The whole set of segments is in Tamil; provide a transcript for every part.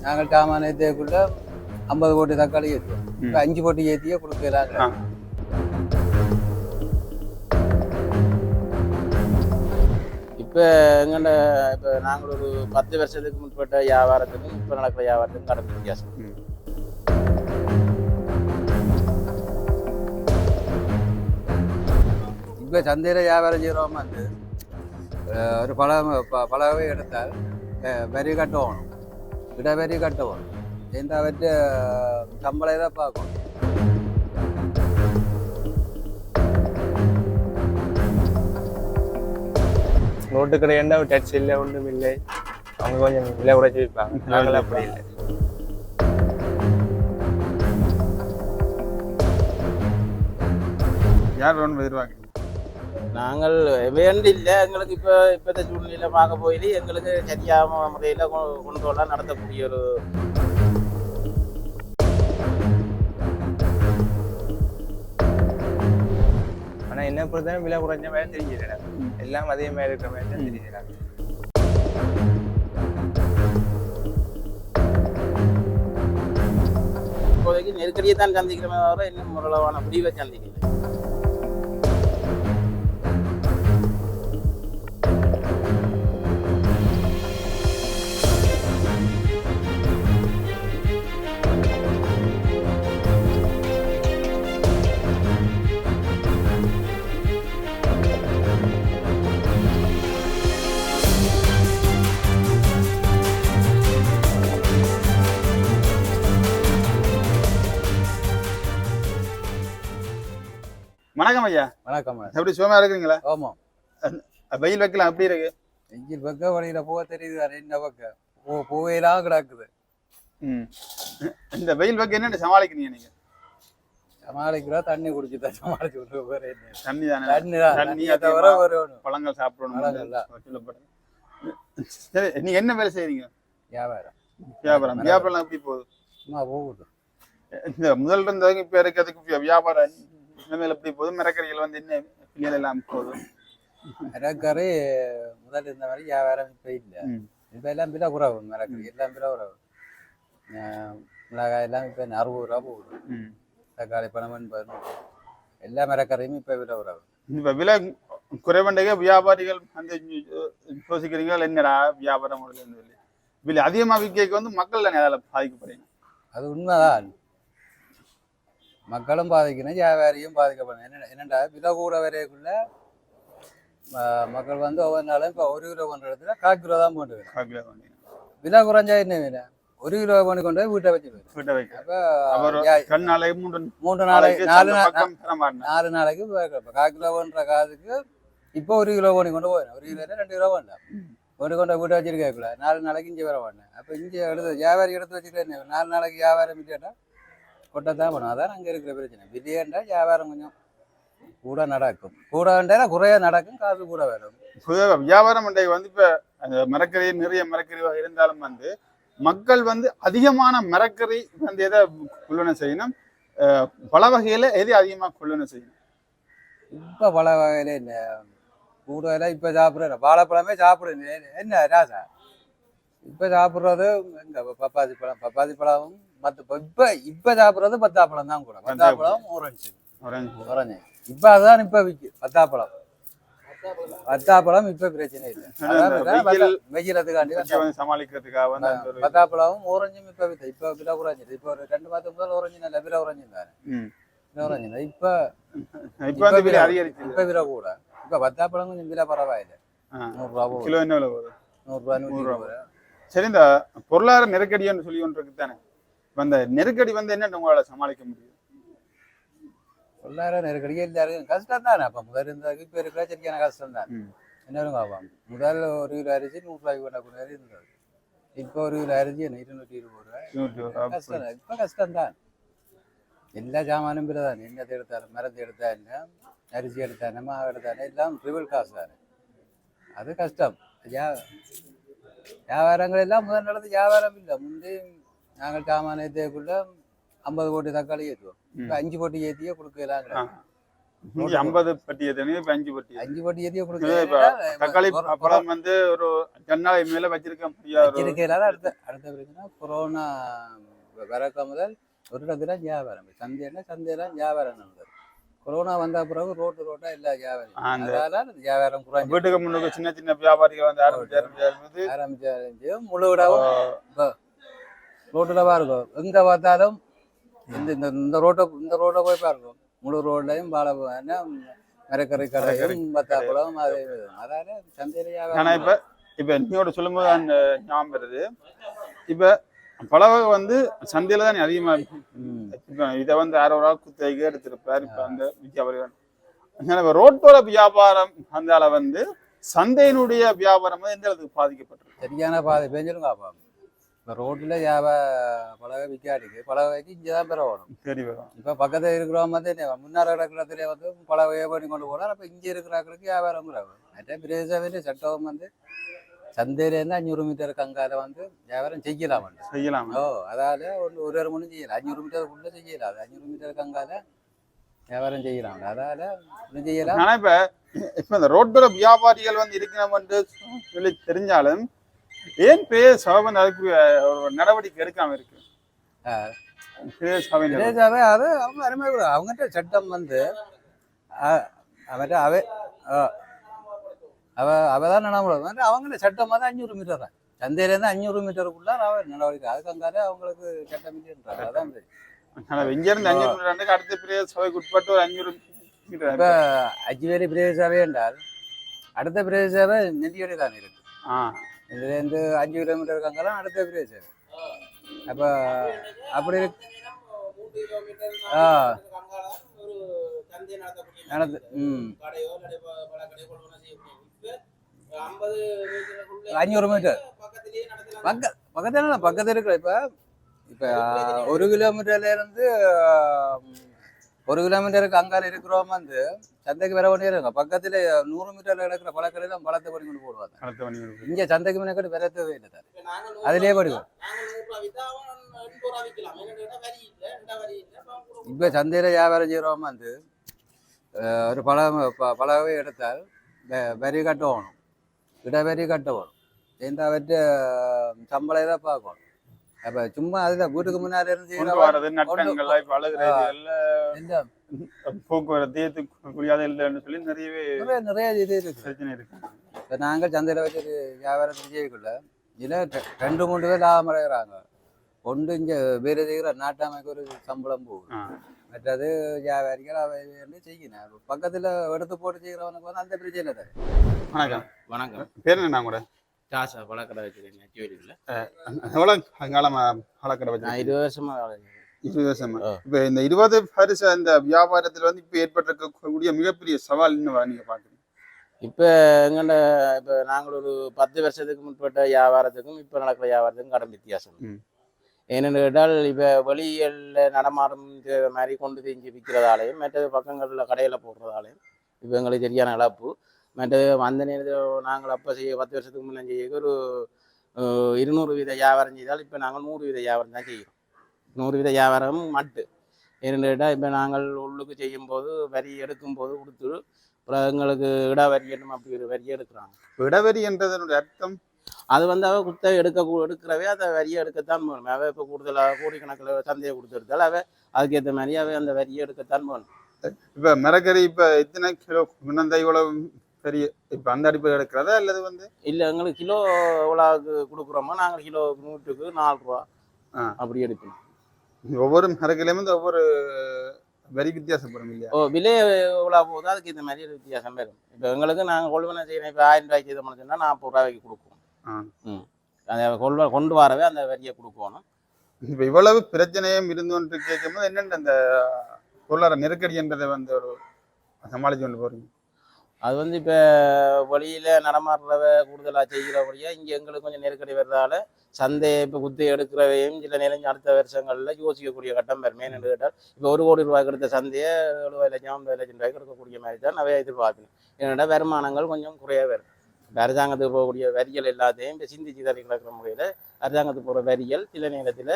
நாங்கள் சாமானியத்துக்குள்ள ஐம்பது கோடி தக்காளி ஏற்றுவோம் இப்போ அஞ்சு கோடி ஏற்றியே கொடுக்கலாங்க ஆ. இப்போ எங்கள்ட இப்போ நாங்கள் ஒரு பத்து வருஷத்துக்கு முற்பட்ட வியாபாரத்துக்கும் இப்போ நடக்கிற வியாபாரத்துக்கும் கடந்த வித்தியாசம். இப்போ சந்தையில் வியாபாரம் செய்கிறவங்க வந்து ஒரு பழம் ப- பழவே எடுத்தால் வரி கட்டணும். வரி கட்டணும் இந்த அவற்றை சம்பளம் தான் பார்க்கணும் ரோட்டு கடையாண்டா டச் இல்லை ஒன்றும் இல்லை அவங்க கொஞ்சம் விலை குறைச்சி விற்பாங்க நாங்கள் அப்படி இல்லை யார் வேணும் எதிர்பார்க்குறீங்க நாங்கள் வேண்டு இல்லை எங்களுக்கு இப்போ இப்போத்த சூழ்நிலையில் பார்க்க போயிட்டு எங்களுக்கு சரியான முறையில் கொண்டோலாம் நடத்தக்கூடிய ஒரு ஆனால் என்ன பொறுத்தாலும் விலை குறைஞ்ச மாதிரி தெரிஞ்சிடல எல்லாம் அதே மாதிரி இருக்கிற மாதிரி தான் தெரிஞ்சிடலாம் இப்போதைக்கு நெருக்கடியை தான் சந்திக்கிறோமே தவிர இன்னும் முரளவான முடிவை சந்திக்கல. வணக்கம் ஐயா. வணக்கம் எப்படி சுகமா இருக்கிறீங்களா? ஆமாம் வெயில் வைக்கலாம் எப்படி இருக்கு. வெயில் பக்கம் வழியில் போக தெரியுது வேறு என்ன பக்கம் போ போவையெல்லாம் கிடக்குது. இந்த வெயில் வைக்க என்னென்ன சமாளிக்கிறீங்க நீங்க? சமாளிக்கிறோம் தண்ணி குடிச்சு தான் சமாளிச்சு விட்டு வேறு என்ன? தண்ணி தானே. தண்ணி தான் தண்ணி தண்ணியை தவிர ஒரு பழங்கள் சாப்பிடணும் சரி நீங்க என்ன வேலை செய்றீங்க? வியாபாரம். வியாபாரம். வியாபாரம். எப்படி போகுது? சும்மா போகுது. இந்த முதல்ல இருந்தவங்க இப்ப இருக்கிறதுக்கு வியாபாரம் நிலைமையில எப்படி போகுது மரக்கறிகள் வந்து என்ன விலையில எல்லாம் போகுது மரக்கறி முதல்ல இருந்த மாதிரி வியாபாரம் இப்போ இல்லை. இப்போ எல்லாம் விலை குறவு மரக்கறி எல்லாம் விலை குறவு. மிளகாய் எல்லாம் இப்போ அறுபது ரூபா போகுது. தக்காளி பணம் பதினோரு. எல்லா மரக்கறியும் இப்போ விலை குறவு. இப்ப விலை குறைவண்டைக வியாபாரிகள் அந்த யோசிக்கிறீங்க என்னடா வியாபாரம் சொல்லி விலை? அதிகமா விற்க வந்து மக்கள் தானே அதில் பாதிக்கப்படுறீங்க அது உண்மைதான். மக்களும் பாதிக்கணும் வியாபாரியும் பாதிக்கப்படணும். என்ன என்னண்டா? விலை கூட வரைக்குள்ள ம- மக்கள் வந்து ஒவ்வொரு நாளும் இப்போ ஒரு கிலோ கொண்ட இடத்துல கால் கிலோ தான் போட்டு வேணும். விலை குறைஞ்சா என்ன வேணும் ஒரு கிலோ பண்ணி கொண்டு போய் வீட்டை வச்சு வீட்டை வைக்க. மூன்று மூன்று நாளைக்கு நாலு நாள் நாலு நாளைக்கு இப்போ கால் கிலோ பண்ணுற காசுக்கு இப்போ ஒரு கிலோ பண்ணி கொண்டு போயிடும். ஒரு கிலோ ரெண்டு கிலோ வேண்டாம் கொண்டு கொண்டு வீட்டை வச்சிருக்கல நாலு நாளைக்கு இங்கே வர வேண்டாம் அப்போ இங்கே எடுத்து வியாபாரி எடுத்து வச்சுக்கிறேன் நாலு நாளைக்கு வியாபாரம் இல்லையாட்டா கொட்டத்தான் பண்ணும். அதான் அங்கே இருக்கிற பிரச்சனை. விலையண்டா வியாபாரம் கொஞ்சம் கூட நடக்கும். கூடண்டா குறைய நடக்கும் காசு கூட வரும். வியாபாரம் பண்டைய வந்து இப்ப அந்த மரக்கறி நிறைய மரக்கறி இருந்தாலும் வந்து மக்கள் வந்து அதிகமான மரக்கறி வந்து எதை கொள்ளணும் செய்யணும்? பல வகையில எதை அதிகமா கொள்ளணும் செய்யணும்? இப்போ பல வகையில இந்த கூடுதலாக இப்போ சாப்பிட்ற வாழைப்பழமே சாப்பிடுங்க என்ன ராசா? இப்போ சாப்பிட்றது இந்த பப்பாசி பழம் பப்பாசி பழமும் மற்ற இப்போ இப்போ சாப்பிட்றது பத்தாப்பழம் தான் கூட. பத்தாப்பழம். ஆரஞ்சு. ஆரஞ்சு இப்போ அதுதான் இப்போ விற்கு பத்தாப்பழம். பத்தாப்பழம் இப்போ பிரச்சனை இல்லை. வெயிலத்துக்காண்டி சமாளிக்கிறதுக்காக பத்தாப்பழமும் ஓரஞ்சும் இப்போ வித்து இப்போ விலை குறைஞ்சிது இப்போ ஒரு ரெண்டு மாதம் முதல் ஓரஞ்சு நல்ல விலை. விலை குறைஞ்சது இப்போ இப்ப விலை அதிகரிச்சு இப்போ விலை கூட. இப்போ பத்தாப்பழம் கொஞ்சம் விலை பரவாயில்லை. நூறுரூவா கிலோ என்ன விலை நூறுரூவா ரூபா. சரி இந்த பொருளாதார நெருக்கடின்னு சொல்லி ஒன்று இருக்கு தானே? இப்ப அந்த நெருக்கடி வந்து என்ன உங்களால சமாளிக்க முடியும்? பொருளாதார நெருக்கடி எல்லாருக்கும் கஷ்டம் தானே? அப்போ முதல் இருந்ததுக்கு இப்போ இருக்கிற சரியான கஷ்டம் தான். என்ன ஆகும் முதல் ஒரு கிலோ அரிசி நூறுரூவாய்க்கு கொண்டக்கூடிய இருந்தது. இப்போ ஒரு கிலோ அரிசி என்ன இருநூற்றி இருபது ரூபாய். கஷ்டம் தான். இப்போ கஷ்டம் தான். எல்லா சாமானும் பிற தான் என்னத்தை எடுத்தாலும் மரத்தை எடுத்தா என்ன அரிசி எடுத்தா என்ன மாவு எடுத்தா என்ன எல்லாம் ட்ரிபிள் காசு தானே. அது கஷ்டம். யா வியாபாரங்கள் எல்லாம் முதல் நடந்து வியாபாரம் இல்லை. முந்தி நாங்கள் சாமானியத்துக்குள்ள ஐம்பது கோடி தக்காளி ஏற்றுவோம். இப்போ அஞ்சு கோடி ஏற்றியே கொடுக்கலாம் ஐம்பது பட்டி எத்தனை இப்ப அஞ்சு பட்டி அஞ்சு பட்டி எதையோ இது இப்ப கொடுக்க தக்காளி பழம் வந்து ஒரு ஜன்னாலை மேல வச்சிருக்க முடியாது வச்சிருக்கையில அடுத்த அடுத்த பிரச்சனை கொரோனா வரக்க முதல் ஒரு இடத்துல வியாபாரம். சந்தையில சந்தையில வியாபாரம் நடந்தது. கொரோனா வந்த பிறகு ரோட்டு ரோட்டா எல்லா வியாபாரம் அதனால வியாபாரம் குறைஞ்சு வீட்டுக்கு முன்னுக்கு சின்ன சின்ன வியாபாரிகள் வந்து ஆரம்பிச்சு ஆரம்பிச்சு ஆரம்பிச்சு முழு விடாவும் ரோட்டில் பாருங்க. எங்க பார்த்தாலும் இந்த இந்த இந்த ரோட்டை இந்த ரோட்டை போய் பாருங்க. முழு ரோட்லையும் என்ன மரக்கறி கடையும் பத்தாக்குளம் அது. அதால சந்தையில ஆனா இப்ப வியாபாரம் இப்ப நீயோட சொல்லும்போது அந்த ஞாபகம் வருது. இப்ப பழவகை வந்து சந்தையில தான் அதிகமா ம். இப்ப இதை வந்து ஆள் குத்தகைக்கு எடுத்திருப்பார். இப்ப அந்த வியாபாரிகள் ரோட்டோட வியாபாரம் அந்தால வந்து சந்தையினுடைய வியாபாரம் வந்து எந்த அளவுக்கு பாதிக்கப்பட்டிருக்கு? சரியான பாதை. பேஞ்சிடும் காப்பா இப்போ ரோட்டில் வியாபார பழக விற்காடிக்கு பழகைக்கு இங்கே தான் பெற ஓடும் சரி வரும். இப்போ பக்கத்தில் இருக்கிறவங்க வந்து முன்னாடி கிடக்கிறதுல வந்து பழகையை பண்ணி கொண்டு போனால் அப்போ இங்கே இருக்கிறாங்களுக்கு வியாபாரம் கூடாது மற்ற பிரதேச சட்டம் வந்து சந்தையிலேருந்து அஞ்சூறு மீட்டர் கங்கால வந்து வியாபாரம் செய்யலாம் வந்து. செய்யலாம். ஓ அதால ஒன்று ஒரு ஒரு மணி செய்யலாம் அஞ்சூறு மீட்டருக்குள்ளே செய்யலாம் அது அஞ்சூறு மீட்டர் கங்கால வியாபாரம் செய்யலாம். அதால ஒன்றும் செய்யலாம். ஆனா இப்ப இப்ப இந்த ரோட்டோட வியாபாரிகள் வந்து இருக்கணும்னு சொல்லி தெரிஞ்சாலும் ஏன் பேர் சபன் அதுக்கு ஒரு நடவடிக்கை எடுக்காம இருக்கு? பேர் சபை பிரதேசாவே அது அவங்க அருமை கூட. அவங்ககிட்ட சட்டம் வந்து அவர்கிட்ட அவ அவ அவ தான் நடைமுறை அவங்கள சட்டம் வந்து அஞ்சூறு மீட்டர் தான் சந்தையிலேருந்து அஞ்சூறு மீட்டருக்குள்ள அவ நடவடிக்கை. அதுக்கு அங்காலே அவங்களுக்கு சட்டம் இல்லைன்றாங்க அதான் சரி. ஆனா இங்க இருந்து அஞ்சூறு மீட்டர் அடுத்த பெரிய சபைக்கு உட்பட்டு ஒரு அஞ்சூறு மீட்டர் இப்ப அஜ்வேலி பிரதேசாவே என்றால் அடுத்த பிரதேசாவே நெல்லியோட தான் இருக்கு. ஆ. இதுலேருந்து அஞ்சு கிலோமீட்டர் கங்கெல்லாம் அடுத்த பிரதேசம் அப்போ அப்படி இருக்கு ஆ. நடந்து ம். அஞ்சூறு மீட்டர். பக்க பக்கத்துல பக்கத்துல இருக்கிற இப்ப? இப்ப ஒரு கிலோமீட்டர்ல இருந்து ஒரு கிலோமீட்டருக்கு அங்கால இருக்கிறவங்க வந்து சந்தைக்கு வர வேண்டிய இருங்க பக்கத்துல நூறு மீட்டர்ல கிடக்கிற பழக்கடையில பழத்தை படி கொண்டு போடுவாங்க. இங்க சந்தைக்கு முன்னாடி விரத்தவே இல்லை சார். அதிலே படிவோம். இப்ப சந்தையில வியாபாரம் செய்யறவங்க வந்து ஒரு பழம் ப- பழகவே எடுத்தால் வரி கட்டணும். இட வரி கட்டணும் இந்த அவற்ற சம்பளம் தான் பார்க்கணும் அப்ப சும்மா அதுதான் வீட்டுக்கு முன்னாடி இருந்து போக்குவரத்து ஏற்றுக்கூடியது இல்லைன்னு சொல்லி நிறையவே நிறைய இது இருக்கு பிரச்சனை இருக்கு இப்போ நாங்கள் சந்தையில் வச்சு வியாபாரம் செய்யக்குள்ள இதில் ரெண்டு மூணு பேர் லாபம் அடைகிறாங்க ஒன்று இங்கே வேறு நாட்டாமைக்கு ஒரு சம்பளம் போகுது ஆ. மற்றது வியாபாரிகள் அவை வந்து செய்யணும் பக்கத்தில் எடுத்து போட்டு செய்கிறவனுக்கு வந்து அந்த பிரச்சனை இல்லை. வணக்கம். வணக்கம். பேர் என்ன கூட ராசா பழக்கடை வச்சிருக்கேன் நெச்சுவலியில் எவ்வளவு காலமா வழக்கடை வச்சு நான் இருபது வருஷமா வேலை செய்றேன். இருபது வருஷமா. இப்ப இந்த இருபது வருஷ இந்த வியாபாரத்துல வந்து இப்ப ஏற்பட்டிருக்கக்கூடிய மிகப்பெரிய சவால் இன்னும் நீங்க பாக்குறீங்க இப்போ எங்கண்ட இப்போ நாங்கள் ஒரு பத்து வருஷத்துக்கு முற்பட்ட வியாபாரத்துக்கும் இப்போ நடக்கிற வியாபாரத்துக்கும் கடன் வித்தியாசம். ஏனென்று கேட்டால் இப்போ வெளிகளில் நடமாடும் மாதிரி கொண்டு செஞ்சு விற்கிறதாலையும் மற்றது பக்கங்களில் கடையில் போடுறதாலையும் இப்போ எங்களுக்கு சரியான இழப்பு. மற்றது அந்த நேரத்தில் நாங்கள் அப்போ செய்ய பத்து வருஷத்துக்கு முன்னே செய்ய ஒரு இருநூறு வீத வியாபாரம் செய்தால் இப்போ நாங்கள் நூறு வீத வியாபாரம் தான் செய்கிறோம் நூறு வீத வியாபாரம் மட்டு. ஏன்னு கேட்டால் இப்போ நாங்கள் உள்ளுக்கு செய்யும்போது வரி எடுக்கும்போது கொடுத்து அப்புறம் எங்களுக்கு இட வரி என்னும் அப்படி ஒரு வரி எடுக்கிறாங்க. இடவரி என்றதனுடைய அர்த்தம்? அது வந்து அவ குத்த எடுக்க எடுக்கிறவே அதை வரியை எடுக்கத்தான் போகணும். அவ இப்போ கூடுதலாக கோடிக்கணக்கில் சந்தையை கொடுத்துருந்தால் அவ அதுக்கேற்ற மாதிரி அவ அந்த வரியை எடுக்கத்தான் போகணும். இப்ப மரக்கறி இப்ப எத்தனை கிலோ முன்னந்த இவ்வளவு பெரிய இப்ப அந்த அடிப்படையில் எடுக்கிறதா அல்லது வந்து? இல்லை எங்களுக்கு கிலோ எவ்வளோக்கு கொடுக்குறோமோ நாங்கள் கிலோ நூற்றுக்கு நாலு ரூபா. அப்படி எடுக்கணும். ஒவ்வொரு மரக்கிலையும் வந்து ஒவ்வொரு வரி வித்தியாசப்படும் இல்லையா? ஓ விலை எவ்வளோ போகுதோ அதுக்கு இந்த மாதிரி வித்தியாசம் வரும். இப்போ எங்களுக்கு நாங்கள் கொள்வனை செய்யணும் இப்போ ஆயிரம் ரூபாய்க்கு இது சொன்னால் நாற்பது ரூபாய்க்கு கொடுப்போம். அதை கொள்வ கொண்டு வரவே அந்த வரியை கொடுக்கணும். இப்ப இவ்வளவு பிரச்சனையும் இருந்து கொண்டு கேட்கும்போது என்னென்ன அந்த பொருளாதார நெருக்கடி என்றதை வந்து ஒரு சமாளிச்சு கொண்டு போறீங்க? அது வந்து இப்போ வழியில் நடமாடுறவ கூடுதலாக செய்கிறபடியாக இங்கே எங்களுக்கு கொஞ்சம் நெருக்கடி வர்றதால சந்தையை இப்போ குத்தி எடுக்கிறவையும் சில நேரம் அடுத்த வருஷங்களில் யோசிக்கக்கூடிய கட்டம் வரும் ஏன்னு கேட்டால் இப்போ ஒரு கோடி ரூபாய்க்கு எடுத்த சந்தையை எழுபது லட்சம் ஐம்பது லட்சம் ரூபாய்க்கு எடுக்கக்கூடிய மாதிரி தான் நிறைய எதிர்பார்க்கணும் ஏன்னா வருமானங்கள் கொஞ்சம் குறைய வரும். அரசாங்கத்துக்கு போகக்கூடிய வரிகள் எல்லாத்தையும் இப்போ சிந்திச்சு தள்ளி கிடக்கிற முறையில் அரசாங்கத்துக்கு போகிற வரிகள் சில நேரத்தில்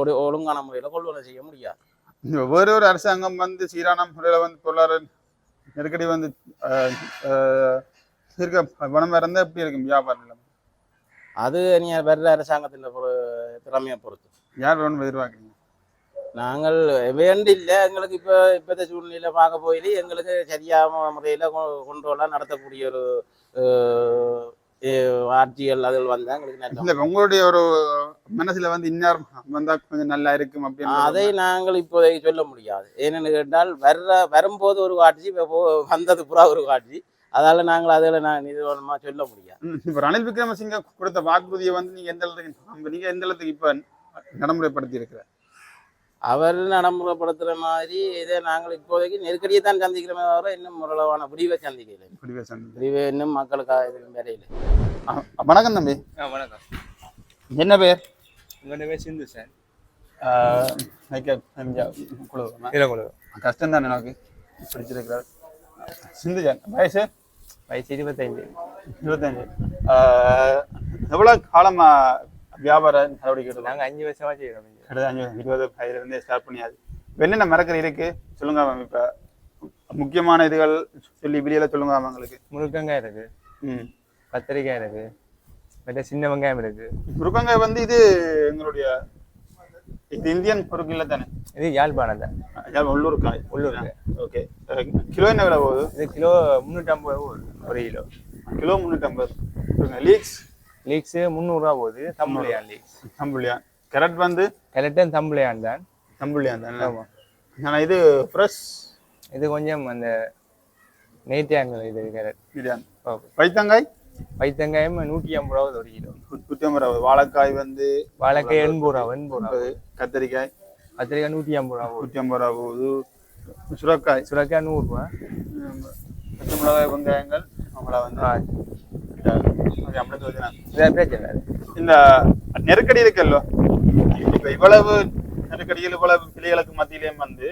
ஒரு ஒழுங்கான முறையில் கொள்வனை செய்ய முடியாது. வேற ஒரு அரசாங்கம் வந்து சீரான முறையில் வந்து பொருளாதார நெருக்கடி வந்து இருக்க பணம் இருந்தால் எப்படி இருக்கும் வியாபாரம் நிலைமை? அது நீங்கள் வர்ற அரசாங்கத்தின் திறமையை பொறுத்து. யார் வேணும் எதிர்பார்க்குறீங்க? நாங்கள் வேண்டு இல்லை எங்களுக்கு இப்போ இப்போத்த சூழ்நிலையில பார்க்க போயிட்டு எங்களுக்கு சரியான முறையில் கொண்டோலாம் நடத்தக்கூடிய ஒரு ஆட்சிகள் அதில் வந்தால் எங்களுக்கு உங்களுடைய ஒரு மனசுல வந்து இன்னார் வந்தா கொஞ்சம் நல்லா இருக்கும் அப்படின்னு அதை நாங்கள் இப்போதைக்கு சொல்ல முடியாது. ஏனென்னு கேட்டால் வர்ற வரும்போது ஒரு காட்சி வந்தது புறா ஒரு காட்சி. அதால நாங்கள் அதில் நான் நிறுவனமாக சொல்ல முடியாது. இப்ப ரணில் விக்ரமசிங்க கொடுத்த வாக்குறுதியை வந்து நீங்க எந்த அளவுக்கு நீங்க எந்த அளவுக்கு இப்ப நடைமுறைப்படுத்தி இருக்கிற அவர் நடைமுறைப்படுத்துகிற மாதிரி இதை நாங்கள் இப்போதைக்கு நெருக்கடியை தான் சந்திக்கிறோமே தவிர இன்னும் முரளவான முடிவை சந்திக்கல முடிவை சந்தி முடிவு இன்னும் மக்களுக்காக இது வரையில வணக்கம் தம்பி. ஆ வணக்கம். என்ன பேர்? உங்களோட பேர் சிந்து சார். குழு. கொடு கஷ்டம் தானே எனக்கு பிடிச்சிருக்கிறார். சிந்துஜன் வயசு? வயசு இருபத்தஞ்சு ஆஹ், எவ்வளவு காலமா வியாபார நடவடிக்கை நாங்கள் அஞ்சு வருஷமா செய்கிறோம். கிட்டத்தட்ட அஞ்சு இருபது வயதுல இருந்தே ஸ்டார்ட் பண்ணியாது. இப்ப என்னென்ன மரக்கறி இருக்கு? சொல்லுங்க மேம் இப்ப முக்கியமான இதுகள் சொல்லி வெளியில சொல்லுங்க மேம் எங்களுக்கு முருங்கங்காய் இருக்கு. ம். கத்திரிக்காய் இருக்கு. மற்ற சின்ன வெங்காயம் இருக்கு. முருங்கங்காய் வந்து இது எங்களுடைய இது இந்தியன் பொருட்கள் இல்லை தானே? இது யாழ்ப்பாணம் தான். அதாவது உள்ளூர் காய் உள்ளூர். ஓகே. கிலோ என்ன விலை போகுது? இது கிலோ முந்நூற்றம்பது ஒரு கிலோ. கிலோ முந்நூற்றம்பது லீக்ஸ் லீக்ஸு முந்நூறுரூவா போகுது தம்புளையான் லீக்ஸ் தம்புள்ளியான் கேரட் வந்து? கரெக்டாக தம்புளையான் தான். தம்புள்ளியான் தானே ஆமா. ஆனால் இது ஃப்ரெஷ் இது கொஞ்சம் அந்த நேத்தியாங்க இது கேரட் பிரியாணி ஓகே பைத்தங்காய்? பைத்தங்காயம் நூற்றி ஐம்பது ரூபா ஒரு கிலோ. நூற்றி ஐம்பது ரூபா வாழைக்காய் வந்து? வாழைக்காய் எண்பது ரூபா எண்பது ரூபா. கத்திரிக்காய்? கத்திரிக்காய் நூற்றி ஐம்பது ரூபா. நூற்றி ஐம்பது ரூபா போகுது சுரக்காய்? சுரக்காய் நூறுரூவா. பச்சை மிளகாய் வெங்காயங்கள் அவங்கள வந்து. இந்த நெருக்கடி இருக்குல்ல இப்ப இவ்வளவு நெருக்கடிகள் இவ்வளவு பிள்ளைகளுக்கு மத்தியிலேயும் வந்து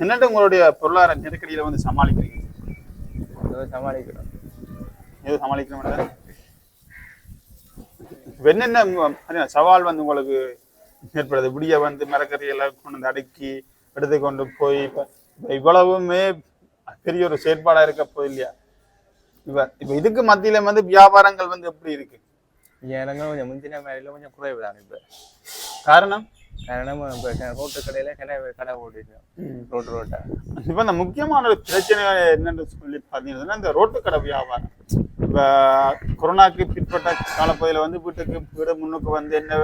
என்னட்டு உங்களுடைய பொருளாதார நெருக்கடியில வந்து சமாளிக்கிறீங்க சமாளிக்கிறோம் எது சமாளிக்கிற மாட்டேன் என்னென்ன சவால் வந்து உங்களுக்கு ஏற்படுது விடிய வந்து மரக்கறிகளை கொண்டு வந்து அடுக்கி எடுத்து கொண்டு போய் இவ்வளவுமே பெரிய ஒரு செயற்பாடா இருக்க போய் இல்லையா? இப்ப இப்ப இதுக்கு மத்தியில வந்து வியாபாரங்கள் வந்து எப்படி இருக்கு? எனக்கு கொஞ்சம் முந்தின மாதிரில கொஞ்சம் குறைவு தான் இப்போ. காரணம்? காரணம் இப்போ ரோட்டு கடையில் கடை கடை ஓட்டிருக்கோம் ரோட்டு ரோட்டா. இப்ப இந்த முக்கியமான ஒரு பிரச்சனை என்னன்னு சொல்லி பாத்தீங்கன்னா இந்த ரோட்டு கடை வியாபாரம். இப்ப கொரோனாக்கு பிற்பட்ட காலப்பகுதியில வந்து வீட்டுக்கு வீடு முன்னுக்கு வந்து என்ன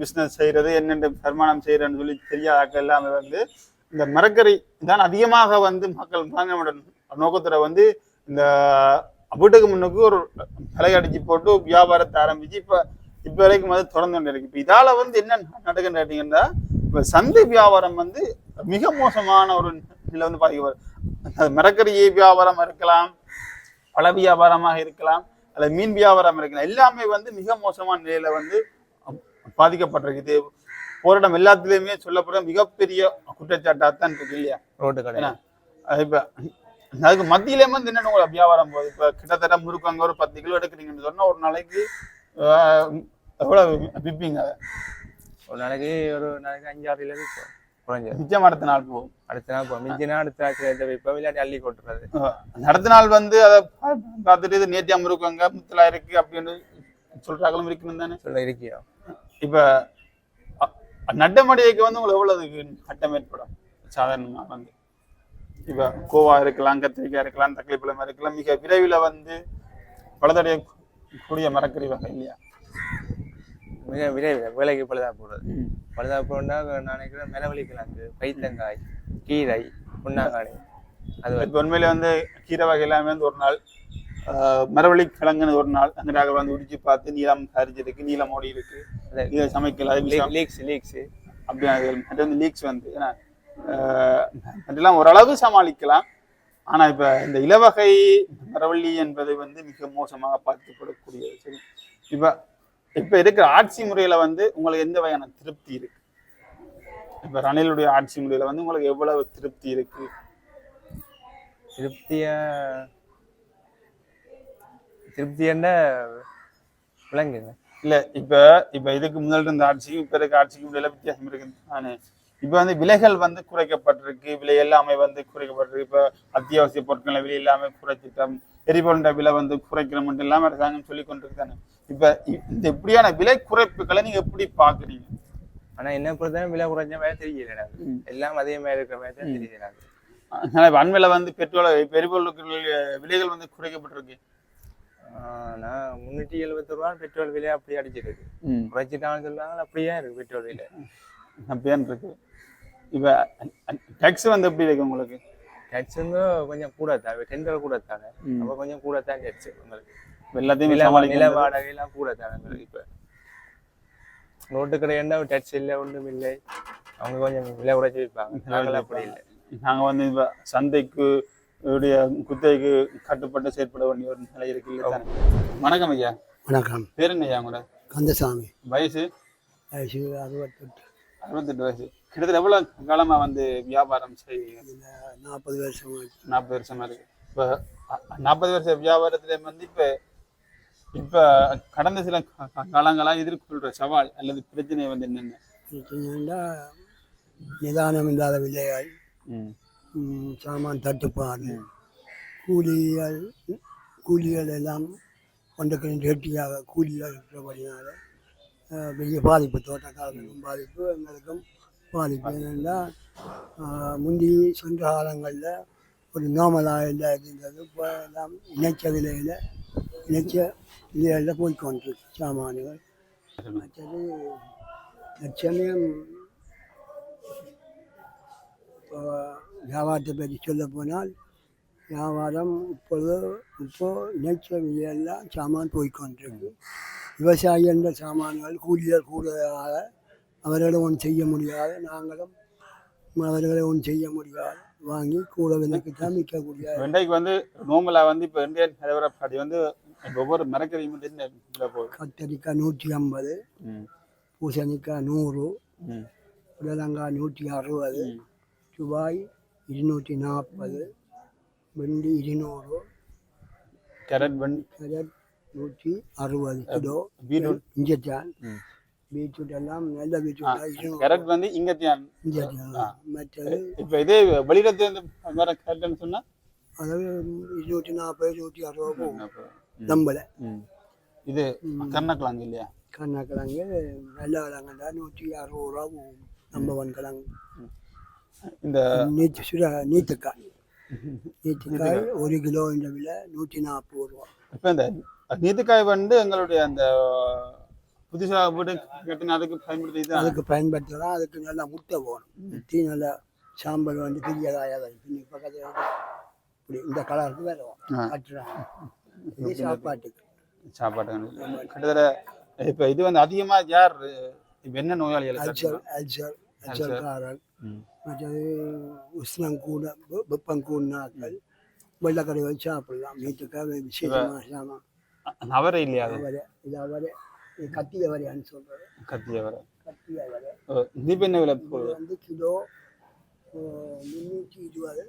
பிசினஸ் செய்யறது என்னென்ன வருமானம் செய்யறதுன்னு சொல்லி தெரியாத எல்லாமே வந்து இந்த மரக்கறி தான் அதிகமாக வந்து மக்கள் வாங்க நோக்கத்துல வந்து இந்த வீட்டுக்கு முன்னுக்கு ஒரு விலை அடிச்சு போட்டு வியாபாரத்தை ஆரம்பிச்சு இப்ப இப்ப வரைக்கும் வந்து தொடர்ந்து கொண்டிருக்கு இப்ப இதால வந்து என்ன நடக்குன்னு கேட்டீங்கன்னா இப்ப சந்தை வியாபாரம் வந்து மிக மோசமான ஒரு நிலை வந்து பாதிக்கப்படுது அது மரக்கறி வியாபாரம் இருக்கலாம் பழ வியாபாரமாக இருக்கலாம் அல்லது மீன் வியாபாரம் இருக்கலாம் எல்லாமே வந்து மிக மோசமான நிலையில வந்து பாதிக்கப்பட்டிருக்குது. போராட்டம் எல்லாத்துலயுமே சொல்லப்படுற மிகப்பெரிய குற்றச்சாட்டாத்தான் இருக்கு இல்லையா? ரோட்டு கடை இப்ப அதுக்கு மத்தியிலே வந்து என்னென்ன உங்களுக்கு வியாபாரம் போகுது. இப்ப கிட்டத்தட்ட முறுக்கு அங்க ஒரு பத்து கிலோ எடுக்கிறீங்கன்னு சொன்னா ஒரு நாளைக்கு ஆஹ், எவ்வளவு விற்பீங்க அதை? ஒரு நாளைக்கு ஒரு நாளைக்கு அஞ்சாறு கிலோ விற்போம். குறைஞ்சது. மிச்சம் அடுத்த நாள் போகும். அடுத்த நாள் போகும். மிஞ்சினா அடுத்த சேர்த்து விற்போம். இல்லாட்டி அள்ளி கொட்டுறது. அடுத்த நாள் வந்து அதை பார்த்துட்டு இது நேத்தியா முறுக்கு அங்க முத்தலா இருக்கு அப்படின்னு சொல்றாங்களும் இருக்கணும் தானே? சொல்ல இருக்கிறோம் இப்ப நட்டமடியைக்கு வந்து உங்களுக்கு எவ்வளவு நட்டம் ஏற்படும்? சாதாரணமா வந்து. இப்ப கோவா இருக்கலாம் கத்திரிக்காய் இருக்கலாம் தக்காளி பழம் இருக்கலாம் மிக விரைவில் வந்து பலதடைய கூடிய மரக்கறி வகை இல்லையா? மிக விரைவில் வேலைக்கு பழுதா போடுறது பழுதா போனா நான் நினைக்கிறேன் மிளவழி கிழங்கு பைத்தங்காய் கீரை புண்ணாங்கானி அது உண்மையில வந்து கீரை வகை எல்லாமே வந்து ஒரு நாள் மரவள்ளி கிழங்குன்னு ஒரு நாள் அந்த நாங்கள் வந்து உடிச்சு பார்த்து நீளம் கரிஞ்சிருக்கு நீளம் ஓடி இருக்கு. இதை சமைக்கல லீக்ஸ் லீக்ஸ் அப்படி அது வந்து லீக்ஸ் வந்து ஏன்னா அதெல்லாம் ஓரளவு சமாளிக்கலாம். ஆனா இப்ப இந்த இலவகை மரவள்ளி என்பது வந்து மிக மோசமாக பார்க்கப்படக்கூடியது சரி. இப்ப இப்ப இருக்கிற ஆட்சி முறையில வந்து உங்களுக்கு எந்த வகையான திருப்தி இருக்கு? இப்ப ரணிலுடைய ஆட்சி முறையில வந்து உங்களுக்கு எவ்வளவு திருப்தி இருக்கு? திருப்தியா திருப்தி என்ன? விளங்குங்க. இல்ல இப்ப இப்ப இதுக்கு முதல் இருந்த ஆட்சிக்கும் இப்ப இருக்க ஆட்சிக்கும் இடையில வித்தியாசம் இருக்கு தானே இப்ப வந்து விலைகள் வந்து குறைக்கப்பட்டிருக்கு. விலை எல்லாமே வந்து குறைக்கப்பட்டிருக்கு. இப்ப அத்தியாவசிய பொருட்களை விலை எல்லாமே குறைச்சிட்டோம். எரிபொருண்ட விலை வந்து குறைக்கிறோம் எல்லாமே அரசாங்கம் சொல்லி கொண்டிருக்காங்க. இப்ப இந்த இப்படியான விலை குறைப்புகளை நீங்க எப்படி பாக்குறீங்க ஆனா என்ன பொறுத்தவரை விலை குறைஞ்ச மாதிரி தெரியல எனக்கு. எல்லாம் அதே மாதிரி இருக்கிற மாதிரி தான் ம். தெரியுது எனக்கு இப்ப அண்மையில வந்து பெட்ரோல் எரிபொருளுக்கு விலைகள் வந்து குறைக்கப்பட்டிருக்கு. ஆனா முன்னூற்றி எழுபத்தி ரூபா பெட்ரோல் விலை அப்படியே அடிச்சிருக்கு. குறைச்சிட்டாங்கன்னு சொல்லுவாங்க அப்படியே இருக்கு பெட்ரோல் விலை. அப்படியான் இருக்கு. இப்ப டேக்ஸ் வந்து எப்படி இருக்கு உங்களுக்கு? டேக்ஸ் வந்து கொஞ்சம் கூட தான் டெண்டர் கூட தானே அப்போ கொஞ்சம் கூட தான் டேக்ஸ் உங்களுக்கு எல்லாத்தையும் நில எல்லாம் கூட தானே உங்களுக்கு இப்போ. ரோட்டு கடையண்டா டேக்ஸ் இல்லை ஒன்றும் இல்லை. அவங்க கொஞ்சம் விலை குறைச்சி விற்பாங்க. நாங்கள் அப்படி இல்லை. நாங்க வந்து இப்ப சந்தைக்கு உடைய குத்தகைக்கு கட்டுப்பட்டு செயற்பட வேண்டிய ஒரு நிலை இருக்கு? வணக்கம் ஐயா. வணக்கம். பேர் என்ன ஐயா உங்களோட? கந்தசாமி. வயசு? வயசு அறுபத்தெட்டு. அறுபத்தெட்டு வயசு. கிட்டத்தட்ட எவ்வளவு காலமா வந்து வியாபாரம் செய்ய நாற்பது வருஷம். நாற்பது வருஷமா இருக்கு. இப்ப நாற்பது வருஷ வியாபாரத்துல வந்து இப்ப இப்ப கடந்த சில கா- கா- காலங்களா எதிர்கொள்ற சவால் அல்லது பிரச்சனை வந்து என்னென்ன? நிதானம் இல்லாத. ம், சாமான் தட்டுப்பாடு கூலிகள் கூலிகள் எல்லாம் ஒன்றுக்கு ரெட்டியாக கூலியாக இருக்கிறபடினால பெரிய பாதிப்பு தோட்டக்காரர்களுக்கும் பாதிப்பு எங்களுக்கும் பாதிப்பு. என்னென்னா முந்தி சென்ற காலங்களில் ஒரு நோமலாக எல்லாம் இருந்தது இப்போ எல்லாம் இணைச்ச விலையில் இணைச்ச விலையில் போய்கொண்டிருக்கு சாமான்கள். மற்றது தற்சமயம் இப்போ வியாபாரத்தை பற்றி சொல்ல போனால் வியாபாரம் இப்போது இப்போ இணைச்ச விலையெல்லாம் சாமான் போய்க்கொண்டிருக்கு விவசாயி என்ற சாமான்கள் கூலியர் கூடுதலாக அவர்களை ஒன்றும் செய்ய முடியாத நாங்களும் அவர்களை ஒன்றும் செய்ய முடியாது வாங்கி கூட விலைக்கு தான் விற்கக்கூடிய வெண்டைக்கு வந்து நோம்பலா வந்து இப்ப இந்தியன் நிலவரப்படி வந்து ஒவ்வொரு மரக்கறியும் கத்தரிக்காய் நூற்றி ஐம்பது. பூசணிக்காய் நூறு. புடலங்காய் நூற்றி அறுபது ம். இருநூற்றி நாற்பது வெண்டி இருநூறு. கேரட் வெண் கேரட் நூற்றி அறுபது கிலோ. பீட்ரூட். இஞ்சத்தான். பீட்ரூட் எல்லாம் நல்ல பீட்ரூட் கேரட் வந்து இங்கத்தியான் இஞ்சத்தான் மற்றது இப்ப இதே வெளியிடத்துல இருந்து வர கேரட்னு சொன்னா? அதாவது இருநூற்றி நாற்பது நூற்றி அறுபது போகும். நம்பல. இது கருணக்கிழங்கு இல்லையா? கண்ணக்கிழங்கு நல்ல கிழங்குண்டா நூற்றி அறுபது ரூபா போகும். நம்ப ஒன் கிழங்கு. இந்த நீத்து சுட நீத்துக்காய் நீத்துக்காய் ஒரு கிலோ இந்த விலை நூற்றி நாற்பது ரூபா. இப்ப இந்த நீத்துக்காய் வந்து எங்களுடைய அந்த புதுசா வீடு கட்டின அதுக்கு பயன்படுத்தி தான் அதுக்கு பயன்படுத்தலாம். அதுக்கு நல்லா முட்டை போகணும் முட்டி நல்லா சாம்பல் வந்து பெரியதாக வரும். பின்னி பக்கத்தில் இப்படி இந்த கலருக்கு ஆ. கட்டுறாங்க. சாப்பாட்டுக்கு. சாப்பாடு கிட்டத்தட்ட இப்ப இது வந்து அதிகமா யார்? இப்ப என்ன நோயாளிகள் அல்சர் அல்சர் அல்சர்காரர். ம். மற்றது உஷ்ணம் கூட வெ- வெப்பம் கூடினாக்கள் வெள்ளக்கடை வச்சு சாப்பிடலாம். வீட்டுக்காக விசேஷமாக சாமான் அவரே இல்லையா அவரை இது அவரை கத்திய வரையான்னு சொல்கிறது கத்திய வர. கத்திய வரை. இது என்ன விலை வந்து கிலோ முந்நூற்றி இருபது.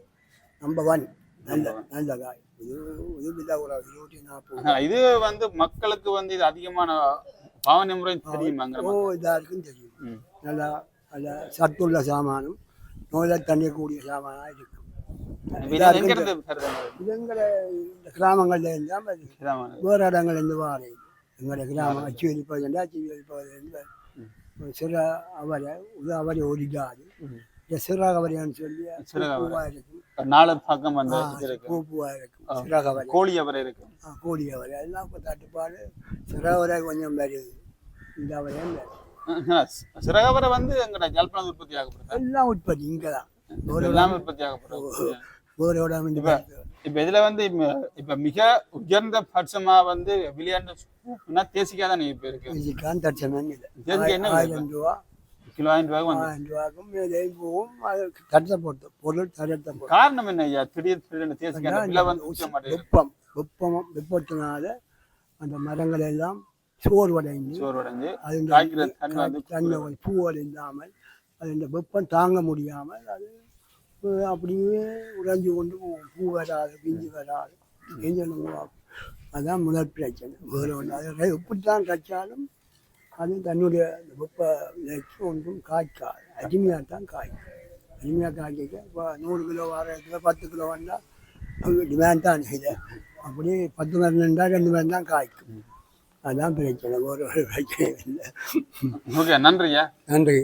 நம்பர் ஒன் நல்ல நல்ல காய். இது இது இருநூற்றி நாற்பது. இது வந்து மக்களுக்கு வந்து இது அதிகமான பாவனை முறை தெரியுமாங்கிற ஓ. இதாக இருக்குன்னு தெரியும். நல்லா நல்ல சத்துள்ள சாமானும் நோயில தண்ணக்கூடிய சாமானாக இருக்கும். எங்களை இந்த கிராமங்கள்ல இருந்தால் வேறு இடங்கள்ல இருந்து வாரை. எங்களுடைய கிராமம் அச்சு வெளிப்பகுதி அச்சு வெளிப்பகுதியிலேருந்து சிற அவரை அவரை ம். இந்த சிறகவரையான்னு சொல்லி இருக்கும். நாலு பக்கம் அந்த இருக்கும். சிறகவரை. கோழி அவரை இருக்கு ஆ, கோழி அவரை. எல்லாம் இப்போ தட்டுப்பாடு. சிறகவரை கொஞ்சம் வருது. இந்த அவரையும் வருது. சிறகவரை வந்து எங்கட ஜல்பனம் உற்பத்தி ஆகப்படுது எல்லாம் உற்பத்தி இங்கே தான் எல்லாமே உற்பத்தி ஆகப்படுது இந்த இப்ப- இப்ப இதுல வந்து இப்ப- மிக உயர்ந்த பட்சமா வந்து விளையாண்டு தேசிக்கா தான் இப்ப இருக்கு. இதுக்கான் தட்சணம் இல்லை. என்ன? ஆயிரம் ரூபா. கிலோ ஆயிரம் ரூபாய் வந்து ஆயிரம் ரூபாய்க்கும் மேலேயும் போகும். அது தட்டத்தை போட்டு பொருள் தரத்தை போட்டு. காரணம் என்ன ஐயா? திடீர் திடீர்னு தேசிக்காய் விலை வந்து வெப்பம் வெப்பம் வெப்பத்தினால அந்த மரங்கள் எல்லாம் சோர்வடைந்து சோர்வடைஞ்சு அது இந்த காய்க்கிற தன்மை வந்து தன்மை பூவோடு இல்லாமல் அது இந்த வெப்பம் தாங்க முடியாமல் அது அப்படியே உறைஞ்சு கொண்டு பூ வராது பிஞ்சு வராது. உருவாக்கும். அதான் முதல் பிரச்சனை. வேறு ஒன்று அது எப்படித்தான் கச்சாலும் அது தன்னுடைய வெப்ப நிலைக்கு ஒன்றும் காய்க்காது. அருமையாக தான் காய்க்கும். அருமையாக காய்க்க இப்போ நூறு கிலோ வர இடத்துல பத்து கிலோ வந்தால் டிமாண்ட் தான் இது அப்படி பத்து மரம் இருந்தால் ரெண்டு மரம் தான் காய்க்கும். அதான் பிரச்சனை. ஒரு ஒரு பிரச்சனையும் இல்லை. ஓகே நன்றியா நன்றி.